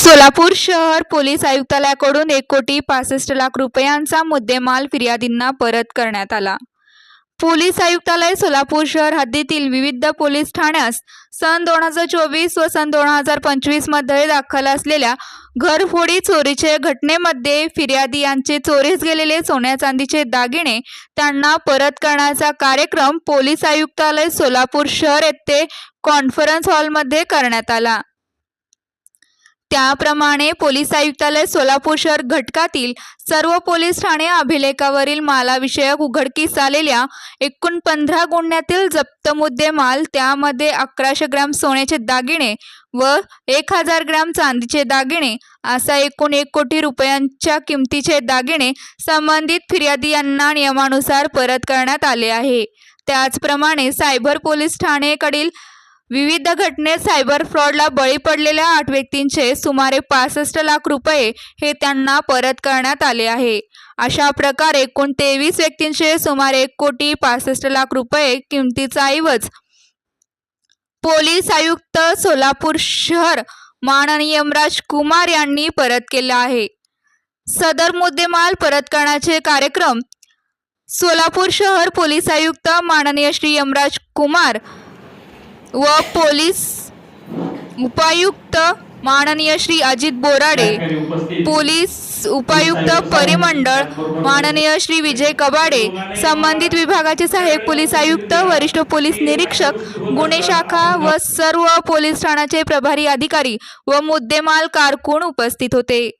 सोलापूर शहर पोलीस आयुक्तालयाकडून एक कोटी पासष्ट लाख रुपयांचा मुद्देमाल फिर्यादींना परत करण्यात आला. पोलीस आयुक्तालय सोलापूर शहर हद्दीतील विविध पोलीस ठाण्यास सन दोन हजार चोवीस व सन दोन हजार पंचवीसमध्ये दाखल असलेल्या घरफोडी चोरीचे घटनेमध्ये फिर्यादी यांचे चोरीस गेलेले सोन्या चांदीचे दागिने त्यांना परत करण्याचा कार्यक्रम पोलीस आयुक्तालय सोलापूर शहर येथे कॉन्फरन्स हॉलमध्ये करण्यात आला. त्याप्रमाणे पोलीस आयुक्तालय सोलापूर शहर घटकातील सर्व पोलीस ठाणे अभिलेखावरील मालाविषयक उघडकीस आलेल्या एकूण पंधरा गुन्ह्यातील जप्त मुद्देमाल त्यामध्ये अकराशे ग्रॅम सोन्याचे दागिने व एक हजार ग्रॅम चांदीचे दागिने असा एकूण एक कोटी रुपयांच्या किमतीचे दागिने संबंधित फिर्यादी यांना नियमानुसार परत करण्यात आले आहे. त्याचप्रमाणे सायबर पोलीस ठाणेकडील विविध घटनेत सायबर फ्रॉडला बळी पडलेल्या आठ व्यक्तींचे सुमारे पासष्ट लाख रुपये हे त्यांना परत करण्यात आले आहे. अशा प्रकारे एकूण तेवीस व्यक्तींचे सुमारे एक कोटी पासष्ट लाख रुपये किमतीचा ऐवज पोलीस आयुक्त सोलापूर शहर माननीय यमराज कुमार यांनी परत केला आहे. सदर मुद्देमाल परत करण्याचे कार्यक्रम सोलापूर शहर पोलीस आयुक्त माननीय श्री यमराज कुमार व पोलीस उपायुक्त माननीय श्री अजित बोराडे पोलीस उपायुक्त परिमंडळ माननीय श्री विजय कबाडे संबंधित विभागाचे सहाय्यक पोलीस आयुक्त वरिष्ठ पोलीस निरीक्षक गुन्हे शाखा व सर्व पोलीस ठाण्याचे प्रभारी अधिकारी व मुद्देमाल कारकून उपस्थित होते.